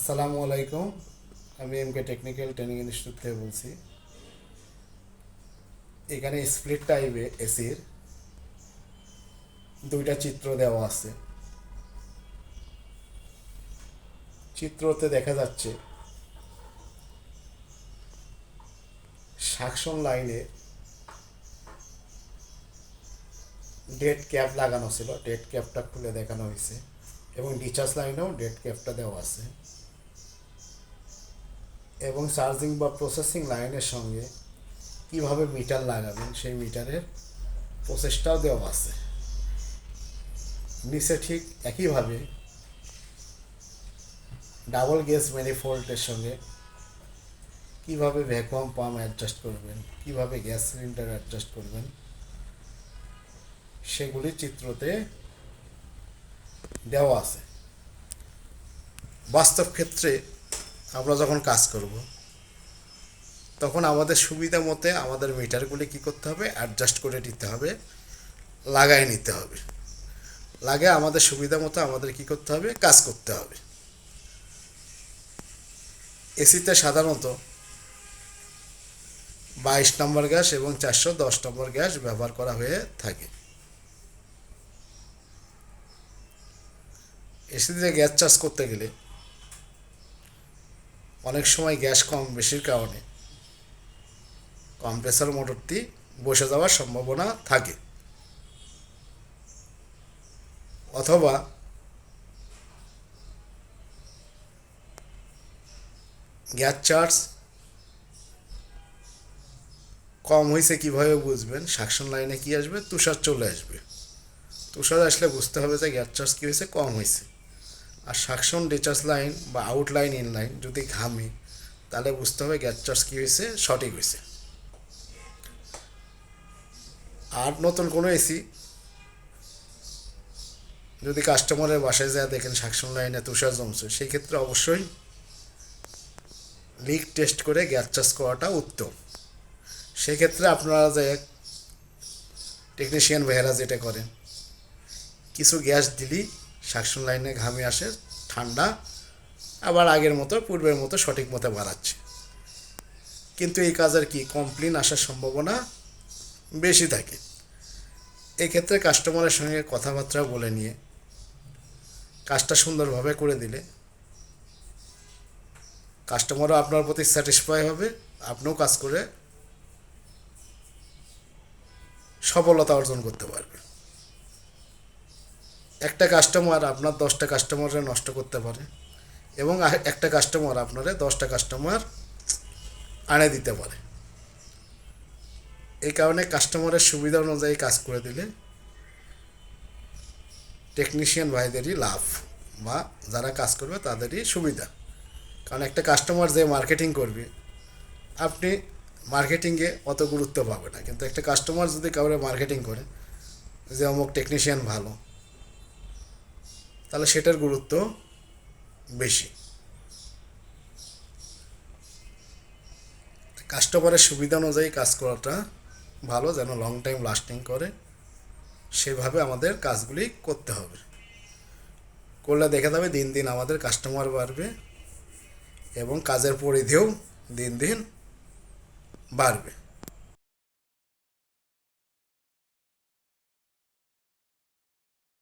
আসসালামু আলাইকুম। আমি M K technical training institute থেকে বলছি। এখানে স্প্লিট টাইপে এসির দুইটা চিত্র দেওয়া আছে। চিত্রতে দেখা যাচ্ছে সাকশন লাইনে ডেট ক্যাপ লাগানো ছিল। ডেট ক্যাপটা খুলে দেখানো হয়েছে এবং ডিচার্জ লাইনেও ডেট ক্যাপটা দেওয়া আছে। এবং চার্জিং বা প্রসেসিং লাইনের সঙ্গে কীভাবে মিটার লাগাবেন, সেই মিটারের প্রসেসটাও দেওয়া আছে। নিচে ঠিক একইভাবে ডাবল গ্যাস ম্যানিফোল্টের সঙ্গে কীভাবে ভ্যাকুয়াম পাম্প অ্যাডজাস্ট করবেন, কীভাবে গ্যাস সিলিন্ডার অ্যাডজাস্ট করবেন, সেগুলি চিত্রতে দেওয়া আছে। বাস্তব ক্ষেত্রে আমরা যখন কাজ করব, তখন আমাদের সুবিধা মতে আমাদের মিটারগুলি কী করতে হবে? অ্যাডজাস্ট করে নিতে হবে লাগাই নিতে হবে। লাগে আমাদের সুবিধা মতো আমাদের কী করতে হবে? কাজ করতে হবে। এসিতে সাধারণত বাইশ নম্বর গ্যাস এবং চারশো দশ নম্বর গ্যাস ব্যবহার করা হয়ে থাকে। এসিতে গ্যাস চাষ করতে গেলে অনেক সময় গ্যাস কম, বেশির কারণে। কম্প্রেসার মোটরটি বসে যাওয়ার সম্ভাবনা থাকে। অথবা গ্যাস চার্জ কম হয়েছে কীভাবে বুঝবেন? সাকশন লাইনে কি আসবে? তুষার চলে আসবে। তুষার আসলে বুঝতে হবে যে গ্যাস চার্জ কী হয়েছে কম হয়েছে আর সাকশন ডিচার্জ লাইন বা আউটলাইন ইনলাইন যদি ঘামে, তাহলে বুঝতে হবে গ্যাস চার্জ কী হয়েছে? সঠিক হয়েছে। আর নতুন কোনো এসি যদি কাস্টমারের বাসায় যায়, দেখেন সাকশন লাইনে তুষার জমছে, সেই ক্ষেত্রে অবশ্যই লিক টেস্ট করে গ্যাস চার্জ করাটা উত্তম। সেক্ষেত্রে আপনারা যে টেকনিশিয়ান ভাইয়েরা যেটা করেন, কিছু গ্যাস দিলেই সাকশন লাইনে ঘামে আসে, ঠান্ডা, আবার আগের মতো, পূর্বের মতো সঠিক মতো বাড়াচ্ছে। কিন্তু এই কাজের কি কমপ্লেন আসার সম্ভাবনা বেশি থাকে। এক্ষেত্রে কাস্টমারের সঙ্গে কথাবার্তা বলে নিয়ে, কাজটা সুন্দরভাবে করে দিলে কাস্টমারও আপনার প্রতি স্যাটিসফাই হবে, আপনিও কাজ করে সফলতা অর্জন করতে পারবে একটা কাস্টমার আপনার দশটা কাস্টমারে নষ্ট করতে পারে এবং একটা কাস্টমার আপনারে দশটা কাস্টমার আনে দিতে পারে। এই কারণে কাস্টমারের সুবিধা অনুযায়ী কাজ করে দিলে টেকনিশিয়ান ভাইদেরই লাভ বা যারা কাজ করবে তাদেরই সুবিধা। কারণ একটা কাস্টমার যে মার্কেটিং করবে, আপনি মার্কেটিংয়ে অত গুরুত্ব পাবে না। কিন্তু একটা কাস্টমার যদি কাউরে মার্কেটিং করে, যে অমুক টেকনিশিয়ান ভালো তাহলে সেটার গুরুত্ব বেশি। কাস্টমারের সুবিধা অনুযায়ী কাজ করাটা ভালো, যেন লং টাইম লাস্টিং করে। সেভাবে আমাদের কাজগুলি করতে হবে। করলে দেখা যাবে দিন দিন আমাদের কাস্টমার বাড়বে এবং কাজের পরিধিও দিন দিন বাড়বে।